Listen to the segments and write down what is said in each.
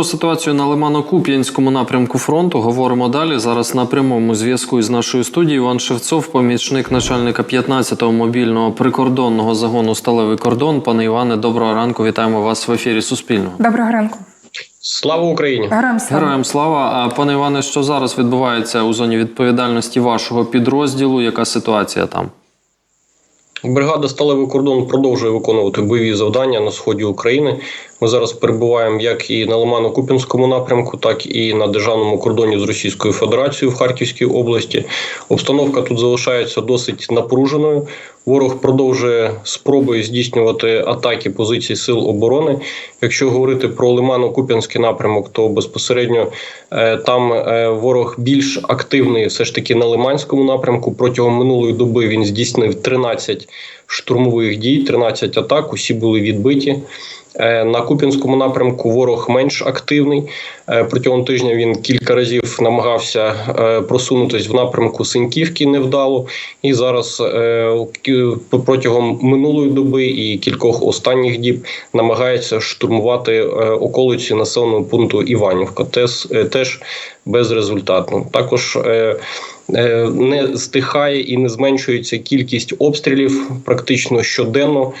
Про ситуацію на Лимано-Куп'янському напрямку фронту говоримо далі. Зараз на прямому зв'язку із нашою студією Іван Шевцов, помічник начальника 15-го мобільного прикордонного загону Сталевий кордон. Пане Іване, доброго ранку. Вітаємо вас в ефірі Суспільного. Доброго ранку. Слава Україні! Героям слава. Героям слава. А, Пане Іване, що зараз відбувається у зоні відповідальності вашого підрозділу? Яка ситуація там? Бригада Сталевий кордон продовжує виконувати бойові завдання на сході України. Ми зараз перебуваємо як і на Лимано-Купінському напрямку, так і на державному кордоні з Російською Федерацією в Харківській області. Обстановка тут залишається досить напруженою. Ворог продовжує спробою здійснювати атаки позицій сил оборони. Якщо говорити про Лимано-Куп'янський напрямок, то безпосередньо е, там е, ворог більш активний, все ж таки на Лиманському напрямку. Протягом минулої доби він здійснив 13 штурмових дій, 13 атак. Усі були відбиті. Е, На Куп'янському напрямку ворог менш активний. Е, Протягом тижня він кілька разів намагався е, просунутись в напрямку Синьківки невдало. І зараз протягом минулої доби і кількох останніх діб намагається штурмувати околиці населеного пункту Іванівка. Теж, безрезультатно. Також не стихає і не зменшується кількість обстрілів практично щоденно.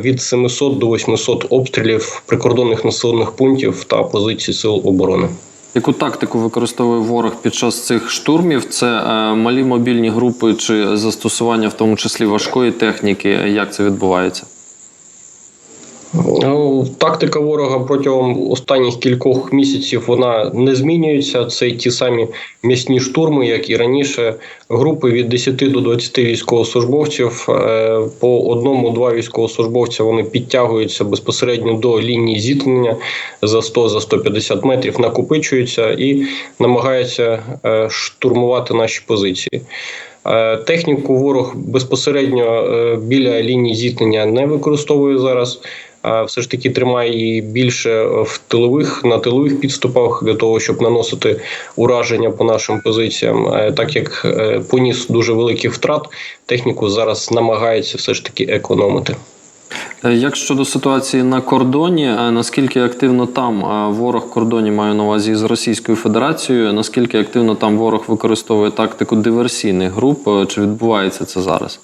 Від 700 до 800 обстрілів прикордонних населених пунктів та позицій сил оборони. Яку тактику використовує ворог під час цих штурмів? Це е, малі мобільні групи чи застосування, в тому числі важкої техніки? Як це відбувається? Ну, Тактика ворога протягом останніх кількох місяців вона не змінюється. Це ті самі м'ясні штурми, як і раніше. Групи від 10 до 20 військовослужбовців. Е, По одному-два військовослужбовця вони підтягуються безпосередньо до лінії зіткнення за 100 за 150 метрів, накопичуються і намагаються е, штурмувати наші позиції. Е, Техніку ворог безпосередньо біля лінії зіткнення не використовує зараз. Все ж таки тримає її більше в тилових на тилових підступах для того, щоб наносити ураження по нашим позиціям. Е, Так як е, поніс дуже великих втрат, техніку зараз намагається все ж таки економити. Е, Як щодо ситуації на кордоні, е, наскільки активно там е, ворог кордоні маю на увазі з Російською Федерацією? Наскільки активно там ворог використовує тактику диверсійних груп? Е, Чи відбувається це зараз?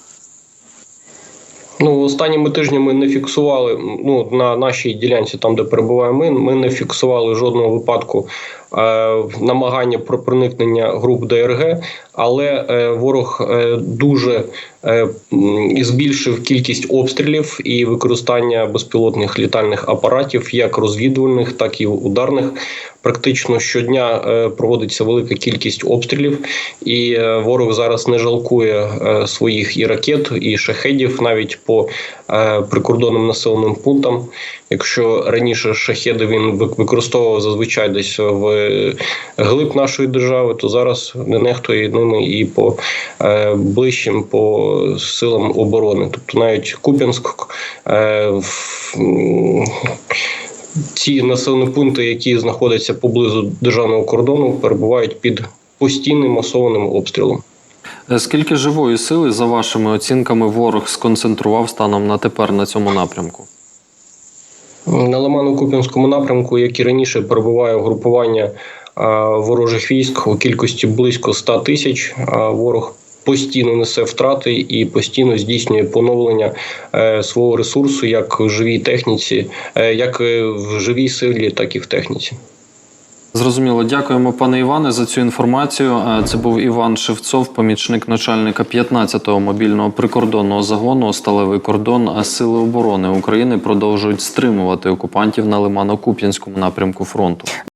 Ну, останніми тижнями не фіксували ну, на нашій ділянці, там де перебуваємо ми, ми не фіксували жодного випадку е, намагання про проникнення груп ДРГ, але е, ворог е, дуже збільшив кількість обстрілів і використання безпілотних літальних апаратів, як розвідувальних, так і ударних. Практично щодня е, проводиться велика кількість обстрілів, і е, ворог зараз не жалкує е, своїх і ракет, і шахедів навіть по е, прикордонним населеним пунктам. Якщо раніше шахеди він використовував зазвичай десь в е, глиб нашої держави, то зараз не нехтує ними і по е, ближчим по силам оборони. Тобто навіть Куп'янськ е, в- ці населені пункти, які знаходяться поблизу державного кордону, перебувають під постійним масованим обстрілом. Е, Скільки живої сили, за вашими оцінками, ворог сконцентрував станом на тепер на цьому напрямку? На Лимано-Куп'янському напрямку, як і раніше, перебуває угрупування ворожих військ у кількості близько 100 тисяч. Ворог постійно несе втрати і постійно здійснює поновлення е, свого ресурсу як в живій техніці, е, як е, в живій силі, так і в техніці. Зрозуміло, дякуємо, пане Іване, за цю інформацію. Це був Іван Шевцов, помічник начальника 15-го мобільного прикордонного загону Сталевий кордон. Сили оборони України продовжують стримувати окупантів на Лимано-Куп'янському напрямку фронту.